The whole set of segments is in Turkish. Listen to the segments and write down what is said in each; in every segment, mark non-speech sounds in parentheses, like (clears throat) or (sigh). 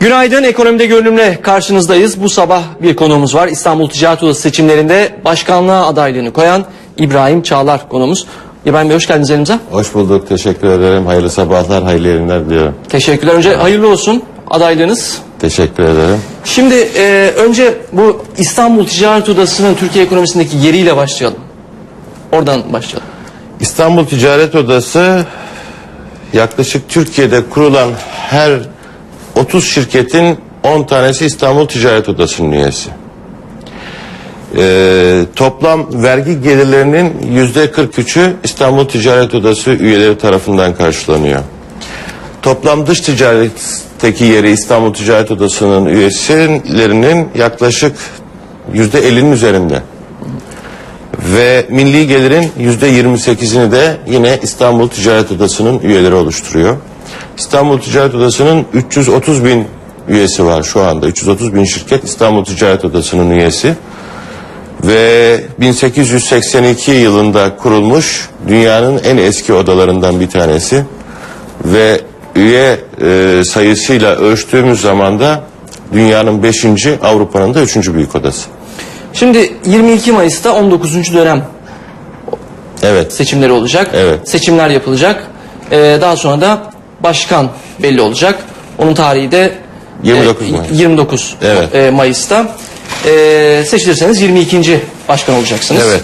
Günaydın ekonomide görünümle karşınızdayız. Bu sabah bir konuğumuz var. İstanbul Ticaret Odası seçimlerinde başkanlığa adaylığını koyan İbrahim Çağlar konuğumuz. İbrahim Bey hoş geldiniz elimize. Hoş bulduk. Teşekkür ederim. Hayırlı sabahlar, hayırlı yayınlar diliyorum. Teşekkürler. Önce hayırlı olsun adaylığınız. Teşekkür ederim. Şimdi e, önce bu İstanbul Ticaret Odası'nın Türkiye ekonomisindeki yeriyle başlayalım. Oradan başlayalım. İstanbul Ticaret Odası yaklaşık Türkiye'de kurulan her 30 şirketin 10 tanesi İstanbul Ticaret Odası'nın üyesi. Ee, toplam vergi gelirlerinin yüzde 43'ü İstanbul Ticaret Odası üyeleri tarafından karşılanıyor. Toplam dış ticaretteki yeri İstanbul Ticaret Odası'nın üyelerinin yaklaşık yüzde 50'nin üzerinde. Ve milli gelirin yüzde 28'ini de yine İstanbul Ticaret Odası'nın üyeleri oluşturuyor. İstanbul Ticaret Odası'nın 330 bin üyesi var şu anda. 330 bin şirket İstanbul Ticaret Odası'nın üyesi. Ve 1882 yılında kurulmuş dünyanın en eski odalarından bir tanesi. Ve üye e, sayısıyla ölçtüğümüz zaman da dünyanın 5. Avrupa'nın da 3. büyük odası. Şimdi 22 Mayıs'ta 19. dönem Evet. seçimleri olacak. Evet. Seçimler yapılacak. E, daha sonra da başkan belli olacak. Onun tarihi de 29 e, Mayıs. 29 Evet. e, Mayıs'ta. E, seçilirseniz 22. başkan olacaksınız. Evet.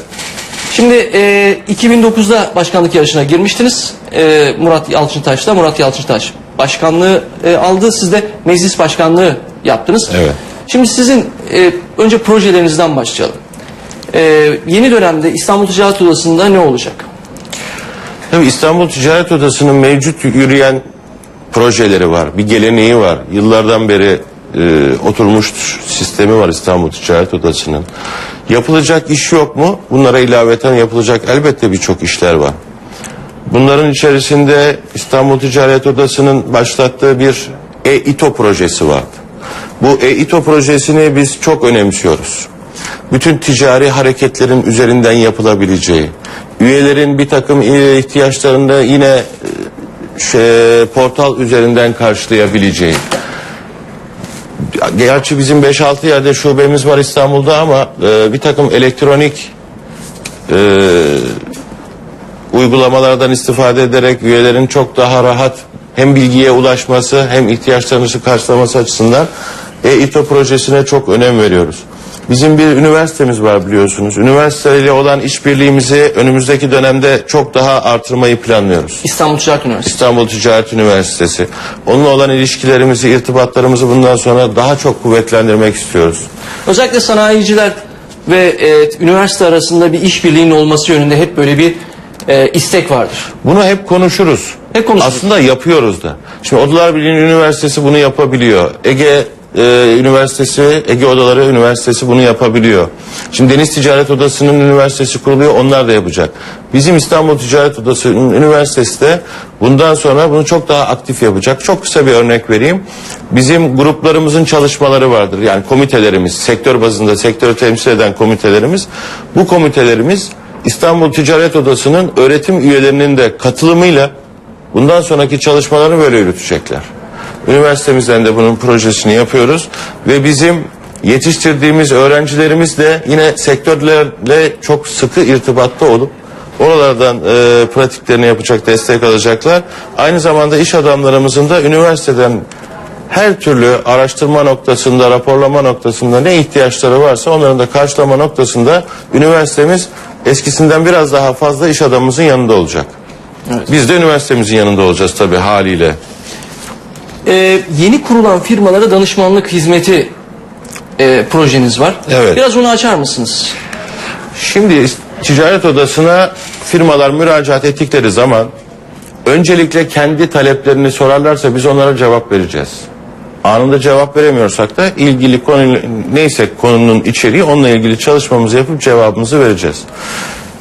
Şimdi e, 2009'da başkanlık yarışına girmiştiniz. E, Murat Yalçıntaş'la Murat Yalçıntaş başkanlığı e, aldı. Siz de meclis başkanlığı yaptınız. Evet. Şimdi sizin e, önce projelerinizden başlayalım. E, yeni dönemde İstanbul Ticaret Odası'nda ne olacak? Tabii İstanbul Ticaret Odası'nın mevcut yürüyen projeleri var, bir geleneği var. Yıllardan beri e, oturmuş sistemi var İstanbul Ticaret Odası'nın. Yapılacak iş yok mu? Bunlara ilaveten yapılacak elbette birçok işler var. Bunların içerisinde İstanbul Ticaret Odası'nın başlattığı bir E-İTO projesi vardı. Bu E-İTO projesini biz çok önemsiyoruz. Bütün ticari hareketlerin üzerinden yapılabileceği, üyelerin bir takım e, ihtiyaçlarında yine e, şey, portal üzerinden karşılayabileceği. Gerçi bizim 5-6 yerde şubemiz var İstanbul'da ama e, bir takım elektronik e, uygulamalardan istifade ederek üyelerin çok daha rahat hem bilgiye ulaşması hem ihtiyaçlarını karşılaması açısından e-İTO projesine çok önem veriyoruz. Bizim bir üniversitemiz var biliyorsunuz. Üniversiteyle olan işbirliğimizi önümüzdeki dönemde çok daha artırmayı planlıyoruz. İstanbul Ticaret Üniversitesi. İstanbul Ticaret Üniversitesi. Onunla olan ilişkilerimizi, irtibatlarımızı bundan sonra daha çok kuvvetlendirmek istiyoruz. Özellikle sanayiciler ve e, üniversite arasında bir işbirliğinin olması yönünde hep böyle bir e, istek vardır. Bunu hep konuşuruz. Hep konuşuruz. Aslında yapıyoruz da. Şimdi Odalar Birliği Üniversitesi bunu yapabiliyor. Ege e, Üniversitesi, Ege Odaları Üniversitesi bunu yapabiliyor. Şimdi Deniz Ticaret Odası'nın üniversitesi kuruluyor, onlar da yapacak. Bizim İstanbul Ticaret Odası'nın üniversitesi de bundan sonra bunu çok daha aktif yapacak. Çok kısa bir örnek vereyim. Bizim gruplarımızın çalışmaları vardır. Yani komitelerimiz, sektör bazında sektörü temsil eden komitelerimiz. Bu komitelerimiz İstanbul Ticaret Odası'nın öğretim üyelerinin de katılımıyla bundan sonraki çalışmalarını böyle yürütecekler. Üniversitemizden de bunun projesini yapıyoruz ve bizim yetiştirdiğimiz öğrencilerimiz de yine sektörlerle çok sıkı irtibatta olup oralardan e, pratiklerini yapacak, destek alacaklar. Aynı zamanda iş adamlarımızın da üniversiteden her türlü araştırma noktasında, raporlama noktasında ne ihtiyaçları varsa onların da karşılama noktasında üniversitemiz eskisinden biraz daha fazla iş adamımızın yanında olacak. Biz de üniversitemizin yanında olacağız tabii haliyle. E, yeni kurulan firmalara danışmanlık hizmeti e, projeniz var. Evet. Biraz onu açar mısınız? Şimdi ticaret odasına firmalar müracaat ettikleri zaman öncelikle kendi taleplerini sorarlarsa biz onlara cevap vereceğiz. Anında cevap veremiyorsak da ilgili konu neyse konunun içeriği onunla ilgili çalışmamızı yapıp cevabımızı vereceğiz.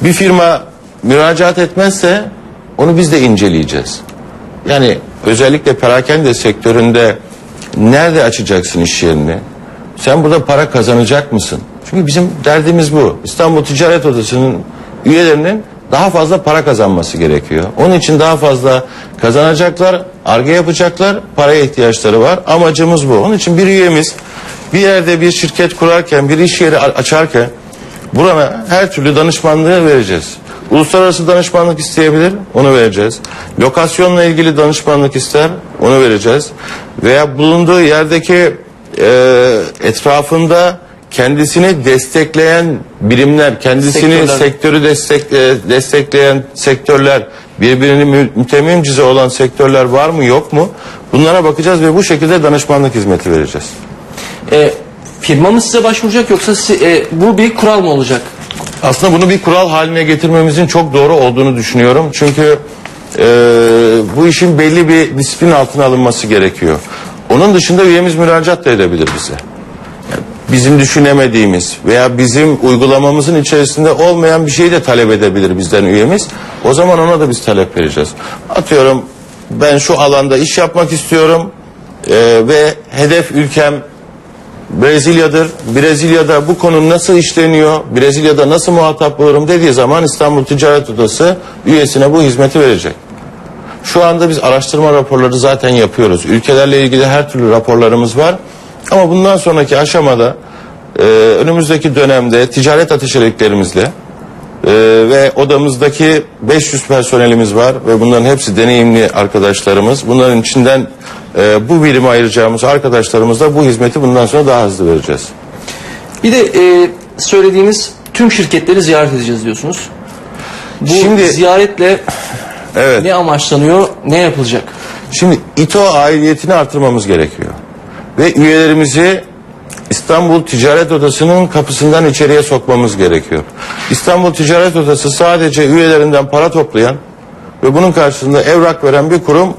Bir firma müracaat etmezse onu biz de inceleyeceğiz. Yani özellikle perakende sektöründe nerede açacaksın iş yerini? Sen burada para kazanacak mısın? Çünkü bizim derdimiz bu. İstanbul Ticaret Odası'nın üyelerinin daha fazla para kazanması gerekiyor. Onun için daha fazla kazanacaklar, arge yapacaklar, paraya ihtiyaçları var. Amacımız bu. Onun için bir üyemiz bir yerde bir şirket kurarken, bir iş yeri açarken burana her türlü danışmanlığı vereceğiz. Uluslararası danışmanlık isteyebilir, onu vereceğiz. Lokasyonla ilgili danışmanlık ister, onu vereceğiz. Veya bulunduğu yerdeki e, etrafında kendisini destekleyen birimler, kendisini Sektörler. sektörü destek, e, destekleyen sektörler, birbirini mü- mütemimcize olan sektörler var mı yok mu? Bunlara bakacağız ve bu şekilde danışmanlık hizmeti vereceğiz. E, firma mı size başvuracak yoksa si- e, bu bir kural mı olacak? Aslında bunu bir kural haline getirmemizin çok doğru olduğunu düşünüyorum. Çünkü e, bu işin belli bir disiplin altına alınması gerekiyor. Onun dışında üyemiz müracaat da edebilir bize. Bizim düşünemediğimiz veya bizim uygulamamızın içerisinde olmayan bir şeyi de talep edebilir bizden üyemiz. O zaman ona da biz talep vereceğiz. Atıyorum ben şu alanda iş yapmak istiyorum e, ve hedef ülkem Brezilya'dır. Brezilya'da bu konu nasıl işleniyor? Brezilya'da nasıl muhatap olurum dediği zaman İstanbul Ticaret Odası üyesine bu hizmeti verecek. Şu anda biz araştırma raporları zaten yapıyoruz. Ülkelerle ilgili her türlü raporlarımız var. Ama bundan sonraki aşamada e, önümüzdeki dönemde ticaret ateşeliklerimizle e, ve odamızdaki 500 personelimiz var ve bunların hepsi deneyimli arkadaşlarımız. Bunların içinden e, bu birime ayıracağımız arkadaşlarımızla bu hizmeti bundan sonra daha hızlı vereceğiz. Bir de e, söylediğiniz tüm şirketleri ziyaret edeceğiz diyorsunuz. Bu Şimdi- ziyaretle Evet. ne amaçlanıyor, ne yapılacak? Şimdi İTO aidiyetini artırmamız gerekiyor. Ve üyelerimizi İstanbul Ticaret Odası'nın kapısından içeriye sokmamız gerekiyor. İstanbul Ticaret Odası sadece üyelerinden para toplayan ve bunun karşılığında evrak veren bir kurum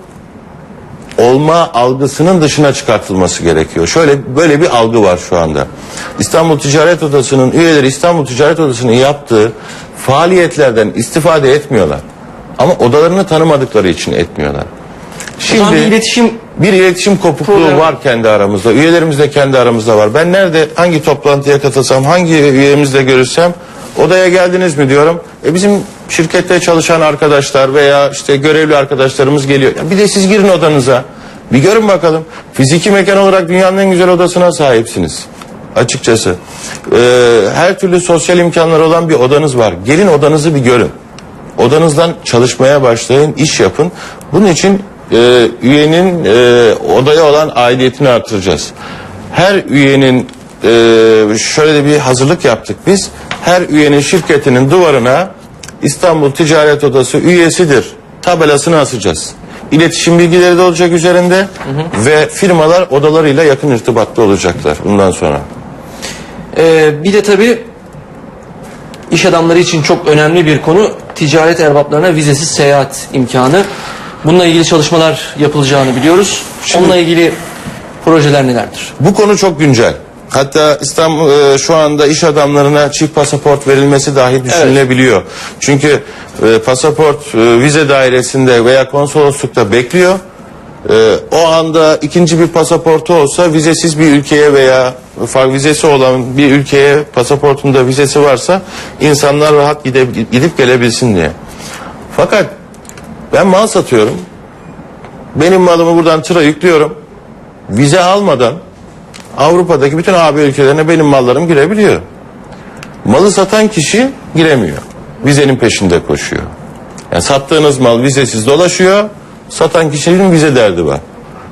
olma algısının dışına çıkartılması gerekiyor. Şöyle böyle bir algı var şu anda. İstanbul Ticaret Odası'nın üyeleri İstanbul Ticaret Odası'nın yaptığı faaliyetlerden istifade etmiyorlar. Ama odalarını tanımadıkları için etmiyorlar. Zaman bir iletişim bir iletişim kopukluğu Problem. var kendi aramızda. Üyelerimiz de kendi aramızda var. Ben nerede hangi toplantıya katılsam, hangi üyemizle görüşsem odaya geldiniz mi diyorum. E bizim şirkette çalışan arkadaşlar veya işte görevli arkadaşlarımız geliyor. Ya bir de siz girin odanıza. Bir görün bakalım. Fiziki mekan olarak dünyanın en güzel odasına sahipsiniz. Açıkçası. Ee, her türlü sosyal imkanları olan bir odanız var. Gelin odanızı bir görün. Odanızdan çalışmaya başlayın, iş yapın. Bunun için e, üyenin e, odaya olan aidiyetini artıracağız. Her üyenin e, şöyle bir hazırlık yaptık biz. Her üyenin şirketinin duvarına İstanbul Ticaret Odası üyesidir tabelasını asacağız. İletişim bilgileri de olacak üzerinde ve firmalar odalarıyla yakın irtibatta olacaklar bundan sonra. Ee, bir de tabii iş adamları için çok önemli bir konu ticaret erbaplarına vizesiz seyahat imkanı. Bununla ilgili çalışmalar yapılacağını biliyoruz. Şimdi- Onunla ilgili projeler nelerdir? Bu konu çok güncel. Hatta İstanbul e, şu anda iş adamlarına çift pasaport verilmesi dahi düşünülebiliyor. Çünkü e, pasaport e, vize dairesinde veya konsoloslukta bekliyor. E, o anda ikinci bir pasaportu olsa vizesiz bir ülkeye veya farklı vizesi olan bir ülkeye pasaportunda vizesi varsa insanlar rahat gidip, gidip gelebilsin diye. Fakat ben mal satıyorum. Benim malımı buradan tıra yüklüyorum. Vize almadan Avrupa'daki bütün AB ülkelerine benim mallarım girebiliyor. Malı satan kişi giremiyor. Vizenin peşinde koşuyor. Yani sattığınız mal vizesiz dolaşıyor. Satan kişinin vize derdi var.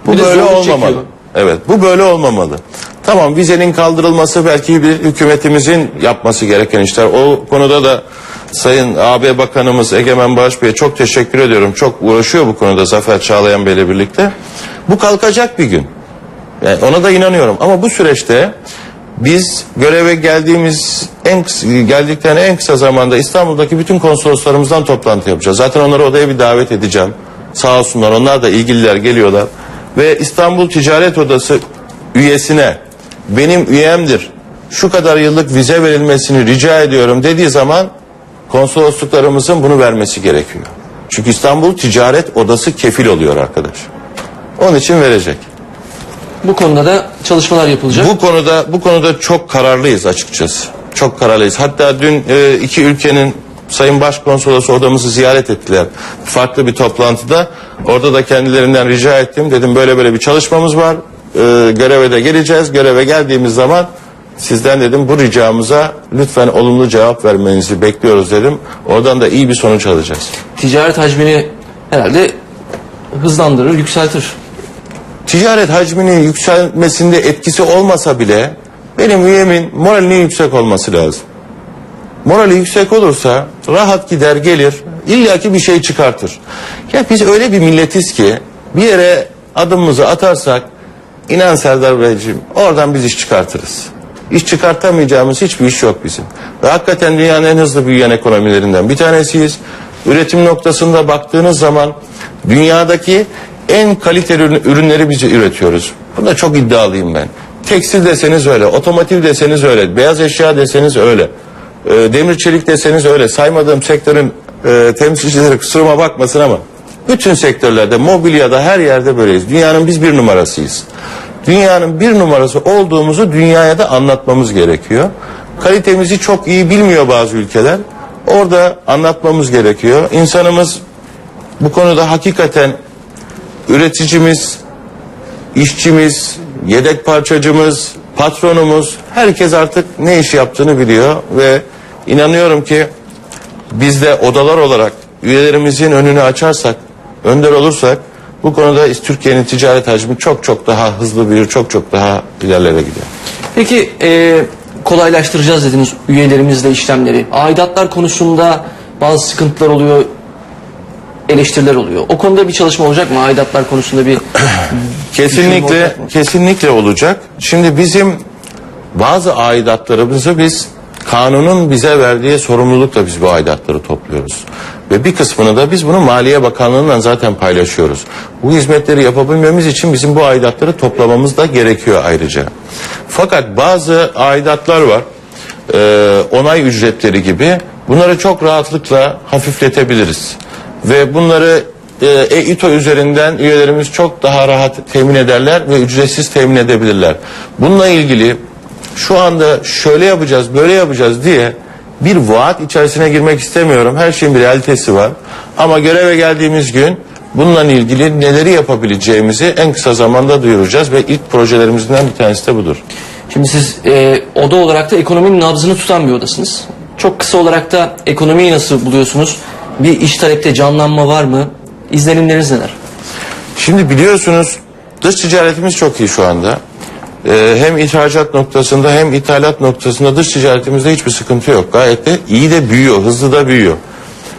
Bu Bir de böyle olmamalı. çekiyor. Evet, bu böyle olmamalı. Tamam vizenin kaldırılması belki bir hükümetimizin yapması gereken işler. O konuda da Sayın AB Bakanımız Egemen Bağış Bey'e çok teşekkür ediyorum. Çok uğraşıyor bu konuda Zafer Çağlayan Bey'le birlikte. Bu kalkacak bir gün. Yani ona da inanıyorum. Ama bu süreçte biz göreve geldiğimiz en geldikten en kısa zamanda İstanbul'daki bütün konsoloslarımızdan toplantı yapacağız. Zaten onları odaya bir davet edeceğim. Sağ olsunlar onlar da ilgililer geliyorlar. Ve İstanbul Ticaret Odası üyesine benim üyemdir şu kadar yıllık vize verilmesini rica ediyorum dediği zaman konsolosluklarımızın bunu vermesi gerekiyor. Çünkü İstanbul Ticaret Odası kefil oluyor arkadaş. Onun için verecek. Bu konuda da çalışmalar yapılacak. Bu konuda bu konuda çok kararlıyız açıkçası. Çok kararlıyız. Hatta dün e, iki ülkenin Sayın Başkonsolosu odamızı ziyaret ettiler. Farklı bir toplantıda. Orada da kendilerinden rica ettim. Dedim böyle böyle bir çalışmamız var. Ee, göreve de geleceğiz. Göreve geldiğimiz zaman sizden dedim bu ricamıza lütfen olumlu cevap vermenizi bekliyoruz dedim. Oradan da iyi bir sonuç alacağız. Ticaret hacmini herhalde hızlandırır, yükseltir. ticaret hacminin yükselmesinde etkisi olmasa bile benim üyemin moralinin yüksek olması lazım. Morali yüksek olursa rahat gider gelir illaki bir şey çıkartır. Ya biz öyle bir milletiz ki bir yere adımımızı atarsak inan Serdar Beyciğim oradan biz iş çıkartırız. İş çıkartamayacağımız hiçbir iş yok bizim. Ve hakikaten dünyanın en hızlı büyüyen ekonomilerinden bir tanesiyiz. Üretim noktasında baktığınız zaman dünyadaki en kaliteli ürün- ürünleri biz üretiyoruz. Bunda çok iddialıyım ben. Tekstil deseniz öyle, otomotiv deseniz öyle, beyaz eşya deseniz öyle. e, demir çelik deseniz öyle. Saymadığım sektörün e, temsilcileri kusuruma bakmasın ama bütün sektörlerde, mobilyada her yerde böyleyiz. Dünyanın biz bir numarasıyız. Dünyanın bir numarası olduğumuzu dünyaya da anlatmamız gerekiyor. Kalitemizi çok iyi bilmiyor bazı ülkeler. Orada anlatmamız gerekiyor. İnsanımız bu konuda hakikaten üreticimiz, işçimiz, yedek parçacımız, patronumuz herkes artık ne iş yaptığını biliyor ve inanıyorum ki biz de odalar olarak üyelerimizin önünü açarsak, önder olursak bu konuda Türkiye'nin ticaret hacmi çok çok daha hızlı büyür, çok çok daha ilerlere gidiyor. Peki e, kolaylaştıracağız dediniz üyelerimizle işlemleri. Aidatlar konusunda bazı sıkıntılar oluyor, eleştiriler oluyor. O konuda bir çalışma olacak mı? Aidatlar konusunda bir (clears throat) Kesinlikle olacak mı? kesinlikle olacak. Şimdi bizim bazı aidatlarımızı biz kanunun bize verdiği sorumlulukla biz bu aidatları topluyoruz. Ve bir kısmını da biz bunu Maliye Bakanlığı'ndan zaten paylaşıyoruz. Bu hizmetleri yapabilmemiz için bizim bu aidatları toplamamız da gerekiyor ayrıca. Fakat bazı aidatlar var. Ee, onay ücretleri gibi. Bunları çok rahatlıkla hafifletebiliriz. Ve bunları e, e-İTO üzerinden üyelerimiz çok daha rahat temin ederler ve ücretsiz temin edebilirler. Bununla ilgili şu anda şöyle yapacağız, böyle yapacağız diye bir vaat içerisine girmek istemiyorum. Her şeyin bir realitesi var. Ama göreve geldiğimiz gün bununla ilgili neleri yapabileceğimizi en kısa zamanda duyuracağız ve ilk projelerimizden bir tanesi de budur. Şimdi siz e, oda olarak da ekonominin nabzını tutan bir odasınız. Çok kısa olarak da ekonomiyi nasıl buluyorsunuz? Bir iş talepte canlanma var mı? İzlenimleriniz neler? Şimdi biliyorsunuz dış ticaretimiz çok iyi şu anda. Ee, hem ihracat noktasında hem ithalat noktasında dış ticaretimizde hiçbir sıkıntı yok. Gayet de iyi de büyüyor, hızlı da büyüyor.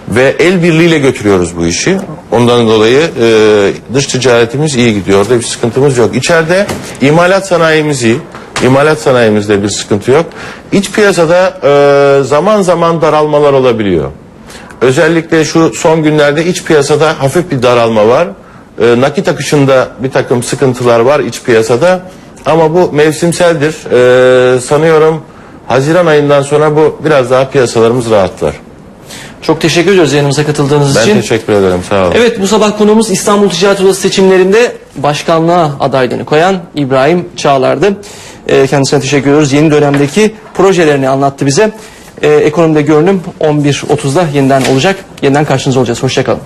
Ve el birliğiyle götürüyoruz bu işi. Ondan dolayı e, dış ticaretimiz iyi gidiyor. Orada bir sıkıntımız yok. İçeride imalat sanayimiz iyi. İmalat sanayimizde bir sıkıntı yok. İç piyasada e, zaman zaman daralmalar olabiliyor. Özellikle şu son günlerde iç piyasada hafif bir daralma var. Ee, nakit akışında bir takım sıkıntılar var iç piyasada. Ama bu mevsimseldir. Ee, sanıyorum Haziran ayından sonra bu biraz daha piyasalarımız rahatlar. Çok teşekkür ediyoruz yayınımıza katıldığınız Ben için. teşekkür ederim. Sağ olun. Evet bu sabah konuğumuz İstanbul Ticaret Odası seçimlerinde başkanlığa adaylığını koyan İbrahim Çağlar'dı. Ee, kendisine teşekkür ediyoruz. Yeni dönemdeki projelerini anlattı bize. Ee, ekonomide görünüm 11.30'da yeniden olacak. Yeniden karşınızda olacağız. Hoşçakalın.